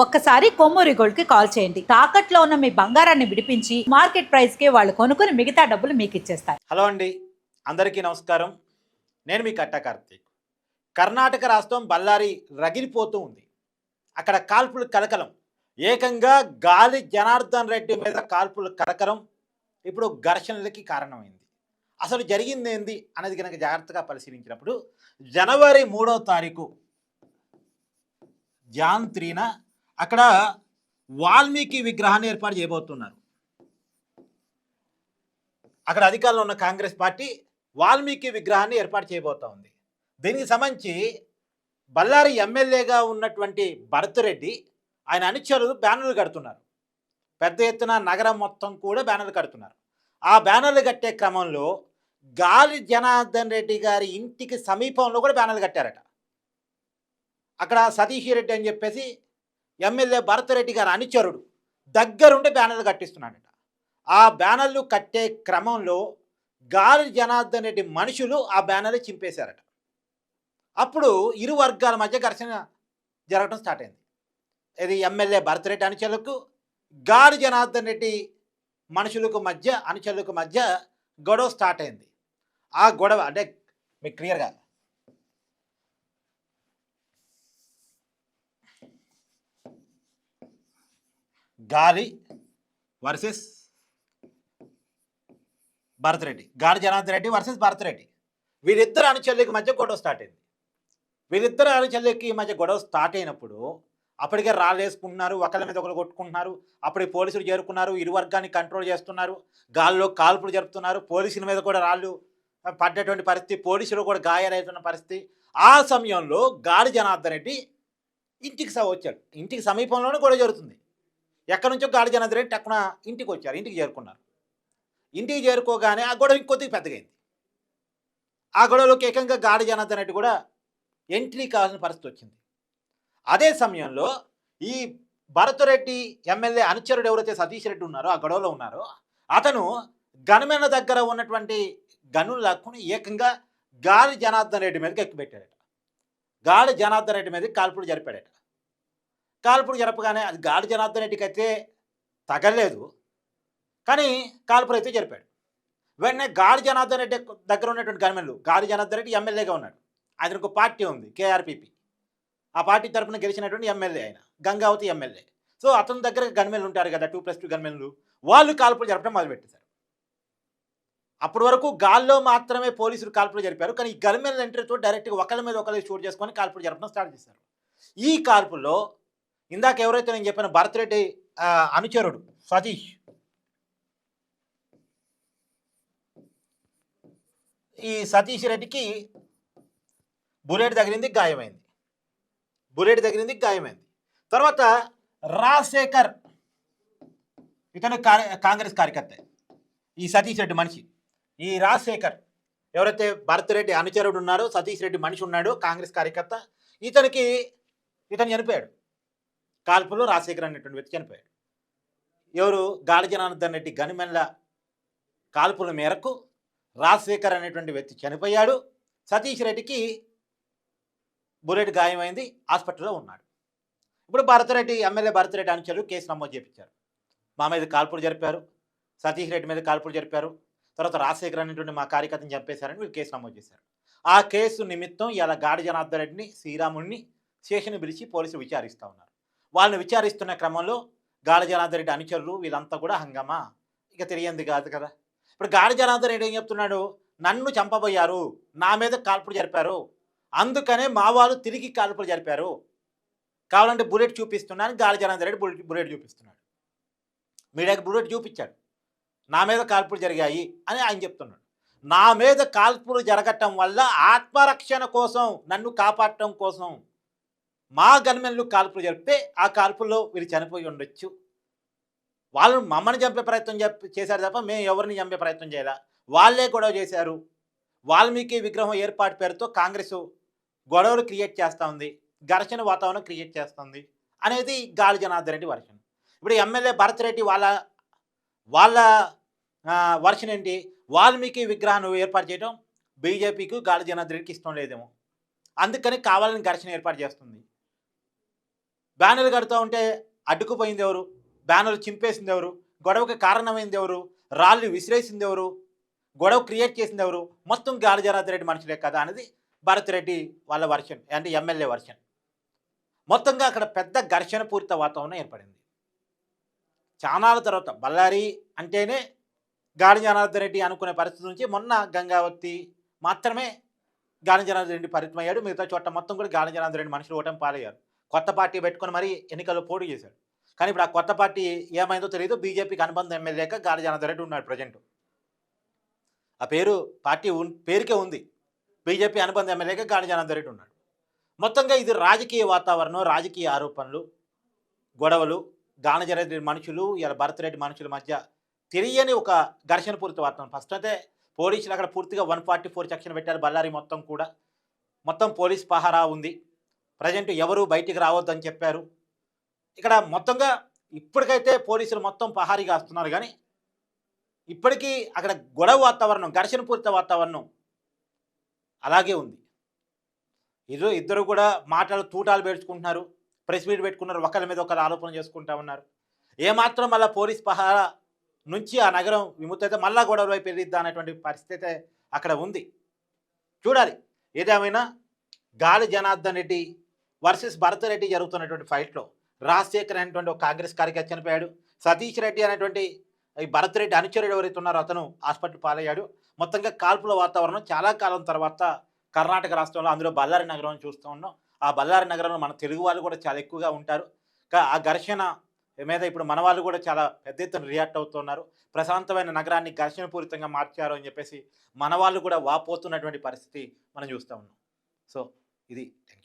ఒక్కసారి కొమ్మూరి గోల్డ్కి కాల్ చేయండి. తాకట్లో ఉన్న మీ బంగారాన్ని విడిపించి మార్కెట్ ప్రైస్కి వాళ్ళు కొనుక్కుని మిగతా డబ్బులు మీకు ఇచ్చేస్తారు. హలో అండి. అందరికీ నమస్కారం. నేను మీ కట్ట కార్తీక్. కర్ణాటక రాష్ట్రం బళ్ళారి రగిలిపోతూ ఉంది. అక్కడ కాల్పులు కలకలం. ఏకంగా గాలి జనార్దన్ రెడ్డి మీద కాల్పులు కలకలం. ఇప్పుడు ఘర్షణలకి కారణమైంది. అసలు జరిగింది ఏంది అనేది కనుక జాగ్రత్తగా పరిశీలించినప్పుడు జనవరి మూడో తారీఖు జాన్ త్రీన అక్కడ వాల్మీకి విగ్రహాన్ని ఏర్పాటు చేయబోతున్నారు. అక్కడ అధికారంలో ఉన్న కాంగ్రెస్ పార్టీ వాల్మీకి విగ్రహాన్ని ఏర్పాటు చేయబోతా ఉంది. దీనికి సంబంధించి బళ్ళారి ఎమ్మెల్యేగా ఉన్నటువంటి భరత్రెడ్డి ఆయన అనుచరులు బ్యానర్లు కడుతున్నారు. పెద్ద ఎత్తున నగరం మొత్తం కూడా బ్యానర్లు కడుతున్నారు. ఆ బ్యానర్లు కట్టే క్రమంలో గాలి జనార్దన్ రెడ్డి గారి ఇంటికి సమీపంలో కూడా బ్యానర్లు కట్టారట. అక్కడ సతీష్ రెడ్డి అని చెప్పేసి ఎమ్మెల్యే భరతరెడ్డి గారు అనుచరుడు దగ్గరుండి బ్యానర్లు కట్టిస్తున్నాడట. ఆ బ్యానర్లు కట్టే క్రమంలో గాలి జనార్దన్ రెడ్డి మనుషులు ఆ బ్యానర్లు చింపేశారట. అప్పుడు ఇరు వర్గాల మధ్య ఘర్షణ జరగడం స్టార్ట్ అయింది. ఇది ఎమ్మెల్యే భరతరెడ్డి అనుచరులకు గాలి జనార్దన్ రెడ్డి మనుషులకు మధ్య అనుచరులకు మధ్య గొడవ స్టార్ట్ అయింది. ఆ గొడవ అంటే మీకు క్లియర్గా గాలి వర్సెస్ భరతరెడ్డి. గాలి జనార్దన్ రెడ్డి వర్సెస్ భరతరెడ్డి. వీరిద్దరు అనుచరులకి మధ్య గొడవ స్టార్ట్ అయింది. వీరిద్దరు అనుచరులకి మధ్య గొడవ స్టార్ట్ అయినప్పుడు అప్పటికే రాళ్ళు వేసుకుంటున్నారు ఒకరి మీద ఒకరు కొట్టుకుంటున్నారు అప్పటికి పోలీసులు చేరుకున్నారు ఇరు వర్గాన్ని కంట్రోల్ చేస్తున్నారు గాల్లో కాల్పులు జరుపుతున్నారు పోలీసుల మీద కూడా రాళ్ళు పడ్డటువంటి పరిస్థితి పోలీసులు కూడా గాయాలవుతున్న పరిస్థితి. ఆ సమయంలో గాలి జనార్దన్ రెడ్డి ఇంటికి వచ్చాడు. ఇంటికి సమీపంలోనే గొడవ జరుగుతుంది. ఎక్కడి నుంచో గాలి జనార్దన్ రెడ్డి టక్కున ఇంటికి వచ్చారు ఇంటికి చేరుకున్నారు. ఇంటికి చేరుకోగానే ఆ గొడవ ఇంకొద్దిగా పెద్దగైంది. ఆ గొడవలోకి ఏకంగా గాడి జనార్దన్ రెడ్డి కూడా ఎంట్రీ కావాల్సిన పరిస్థితి వచ్చింది. అదే సమయంలో ఈ భరతరెడ్డి ఎమ్మెల్యే అనుచరుడు ఎవరైతే సతీష్ రెడ్డి ఉన్నారో ఆ గొడవలో ఉన్నారో అతను గన్మెన్ దగ్గర ఉన్నటువంటి గనులు లాక్కుని ఏకంగా గాలి జనార్దన్ రెడ్డి మీదకి ఎక్కిపెట్టాడట. గాలి జనార్దన్ రెడ్డి మీదకి కాల్పులు జరిపాడట. కాల్పుడు జరపగానే అది గాలి జనార్దన్ రెడ్డికి అయితే తగలేదు. కానీ కాల్పులు అయితే జరిపాడు. వెంటనే గాలి జనార్దన్ రెడ్డి దగ్గర ఉన్నటువంటి గన్మెన్లు గాలి జనార్దన్ రెడ్డి ఎమ్మెల్యేగా ఉన్నాడు. ఆయన ఒక పార్టీ ఉంది కేఆర్పిపి. ఆ పార్టీ తరపున గెలిచినటువంటి ఎమ్మెల్యే ఆయన గంగావతి ఎమ్మెల్యే. సో అతని దగ్గర గన్మెన్లు ఉంటారు కదా టూ ప్లస్ టూ గన్మెన్లు. వాళ్ళు కాల్పులు జరపడం మొదలుపెట్టేశారు. అప్పటి వరకు గాల్లో మాత్రమే పోలీసులు కాల్పులు జరిపారు. కానీ ఈ గన్మెన్ల ఎంట్రీతో డైరెక్ట్గా ఒకళ్ళ మీద ఒకళ్ళు షూట్ చేసుకొని కాల్పులు జరపడం స్టార్ట్ చేశారు. ఈ కాల్పుల్లో ఇందాక ఎవరైతే నేను చెప్పిన భరత్రెడ్డి అనుచరుడు సతీష్. ఈ సతీష్ రెడ్డికి బుల్లెట్ తగిలింది గాయమైంది. బుల్లెట్ తగిలింది గాయమైంది. తర్వాత రాజశేఖర్ ఇతను కాంగ్రెస్ కార్యకర్త. ఈ సతీష్ రెడ్డి మనిషి. ఈ రాజశేఖర్ ఎవరైతే భరత్ రెడ్డి అనుచరుడు ఉన్నారో సతీష్ రెడ్డి మనిషి ఉన్నాడు కాంగ్రెస్ కార్యకర్త ఇతనికి ఇతను చనిపోయాడు. కాల్పులో రాజశేఖర్ అనేటువంటి వ్యక్తి చనిపోయాడు. ఎవరు? గాలి జనార్దన్ రెడ్డి గనిమెన్ల కాల్పుల మేరకు రాజశేఖర్ అనేటువంటి వ్యక్తి చనిపోయాడు. సతీష్ రెడ్డికి బుల్లెట్ గాయమైంది హాస్పిటల్లో ఉన్నాడు. ఇప్పుడు భరతరెడ్డి ఎమ్మెల్యే భరతరెడ్డి అనుచరులు కేసు నమోదు చేపించారు. మా మీద కాల్పులు జరిపారు సతీష్ రెడ్డి మీద కాల్పులు జరిపారు తర్వాత రాజశేఖర్ అనేటువంటి మా కార్యకర్తను చంపేశారని వీళ్ళు కేసు నమోదు చేశారు. ఆ కేసు నిమిత్తం ఇలా గాడి జనార్దన్ రెడ్డిని శ్రీరాముడిని స్టేషన్ పిలిచి పోలీసులు విచారిస్తూ ఉన్నారు. వాళ్ళని విచారిస్తున్న క్రమంలో గాడి రెడ్డి అనుచరులు వీళ్ళంతా కూడా హంగమా? ఇక తెలియంది కాదు కదా. ఇప్పుడు గాడి రెడ్డి ఏం చెప్తున్నాడు? నన్ను చంపబోయారు. నా మీద కాల్పులు జరిపారు. అందుకనే మా వాళ్ళు తిరిగి కాల్పులు జరిపారు. కావాలంటే బుల్లెట్ చూపిస్తున్నాను గాలి రెడ్డి బుల్లెట్ బుల్లెట్ చూపిస్తున్నాడు. మీడియాకి బుల్లెట్ చూపించాడు. నా మీద కాల్పులు జరిగాయి అని ఆయన చెప్తున్నాడు. నా మీద కాల్పులు జరగటం వల్ల ఆత్మరక్షణ కోసం నన్ను కాపాడటం కోసం మా గన్మెన్లు కాల్పులు జరిపితే ఆ కాల్పుల్లో వీరు చనిపోయి ఉండొచ్చు. వాళ్ళు మమ్మల్ని చంపే ప్రయత్నం చేశారు తప్ప మేము ఎవరిని చంపే ప్రయత్నం చేయాల. వాళ్ళే గొడవ చేశారు. వాల్మీకి విగ్రహం ఏర్పాటు పేరుతో కాంగ్రెస్ గొడవలు క్రియేట్ చేస్తూ ఉంది. ఘర్షణ వాతావరణం క్రియేట్ చేస్తుంది అనేది గాలి జనార్దన్ రెడ్డి వర్షన్. ఇప్పుడు ఎమ్మెల్యే భరత్ రెడ్డి వాళ్ళ వాళ్ళ వర్షన్ ఏంటి? వాల్మీకి విగ్రహాన్ని ఏర్పాటు చేయడం బీజేపీకి గాలి జనార్దన్ రెడ్డికి ఇష్టం లేదేమో. అందుకని కావాలని ఘర్షణ ఏర్పాటు చేస్తుంది. బ్యానర్లు కడుతూ ఉంటే అడ్డుకుపోయింది ఎవరు? బ్యానర్లు చింపేసింది ఎవరు? గొడవకి కారణమైంది ఎవరు? రాళ్ళు విసిరేసింది ఎవరు? గొడవ క్రియేట్ చేసింది ఎవరు? మొత్తం గాలి రెడ్డి మనుషులే కదా అనేది భరత్ రెడ్డి వాళ్ళ వర్షన్ అంటే ఎమ్మెల్యే వర్షన్. మొత్తంగా అక్కడ పెద్ద ఘర్షణ పూరిత వాతావరణం ఏర్పడింది. చానాల తర్వాత బళ్ళారి అంటేనే గాలి జనార్దన్ రెడ్డి అనుకునే పరిస్థితి నుంచి మొన్న గంగావతి మాత్రమే గాలి జనార్దన్ రెడ్డి పరిమితం మిగతా చోట మొత్తం కూడా గాలి జనార్దన్ రెడ్డి మనుషులు ఓటమి పాలయ్యారు. కొత్త పార్టీ పెట్టుకొని మరీ ఎన్నికల్లో పోటీ చేశాడు. కానీ ఇప్పుడు ఆ కొత్త పార్టీ ఏమైందో తెలియదు బీజేపీకి అనుబంధం ఎమ్మెల్యేగా గాలి జనార్దన్ రెడ్డి ఉన్నాడు ప్రజెంట్. ఆ పేరు పార్టీ ఉన్- పేరుకే ఉంది. బీజేపీ అనుబంధ ఎమ్మెల్యేగా గాలి జనార్దన్ రెడ్డి ఉన్నాడు. మొత్తంగా ఇది రాజకీయ వాతావరణం రాజకీయ ఆరోపణలు గొడవలు గానజరెడ్డి మనుషులు ఇలా భరత్ రెడ్డి మనుషుల మధ్య తెలియని ఒక ఘర్షణ పూరిత వాతావరణం. ఫస్ట్ అయితే పోలీసులు అక్కడ పూర్తిగా వన్ ఫార్టీ ఫోర్ సెక్షన్ పెట్టారు బళ్ళారి మొత్తం కూడా. మొత్తం పోలీస్ పహారా ఉంది. ప్రజెంట్ ఎవరు బయటికి రావద్దని చెప్పారు. ఇక్కడ మొత్తంగా ఇప్పటికైతే పోలీసులు మొత్తం పహారీగా వస్తున్నారు కానీ ఇప్పటికీ అక్కడ గొడవ వాతావరణం ఘర్షణ పూరిత వాతావరణం అలాగే ఉంది. ఇద్దరు ఇద్దరు కూడా మాటలు తూటాలు పెట్టుకుంటున్నారు ప్రెస్ మీట్ పెట్టుకున్నారు. ఒకరి మీద ఒకరు ఆరోపణ చేసుకుంటా ఉన్నారు. ఏమాత్రం మళ్ళీ పోలీస్ పహారా నుంచి ఆ నగరం విముక్తి అయితే మళ్ళా గొడవ వైపు వెళ్ళిద్దా అనేటువంటి పరిస్థితి అయితే అక్కడ ఉంది. చూడాలి. ఏదేమైనా గాలి జనార్దన్ రెడ్డి వర్సెస్ భరతరెడ్డి జరుగుతున్నటువంటి ఫైట్లో రాజశేఖర్ అనేటువంటి ఒక కాంగ్రెస్ కార్యకర్త చనిపోయాడు. సతీష్ రెడ్డి అనేటువంటి ఈ భరత్ రెడ్డి అనుచరుడు ఎవరైతే ఉన్నారో అతను హాస్పిటల్ పాలయ్యాడు. మొత్తంగా కాల్పుల వాతావరణం చాలా కాలం తర్వాత కర్ణాటక రాష్ట్రంలో అందులో బళ్ళారి నగరం చూస్తూ ఉన్నాం. ఆ బళ్ళారి నగరంలో మన తెలుగు వాళ్ళు కూడా చాలా ఎక్కువగా ఉంటారు. కా- ఆ ఘర్షణ మీద ఇప్పుడు మన వాళ్ళు కూడా చాలా పెద్ద ఎత్తున రియాక్ట్ అవుతున్నారు. ప్రశాంతమైన నగరాన్ని ఘర్షణపూరితంగా మార్చారు అని చెప్పేసి మన వాళ్ళు కూడా వాపోతున్నటువంటి పరిస్థితి మనం చూస్తూ ఉన్నాం. సో ఇది థ్యాంక్ యూ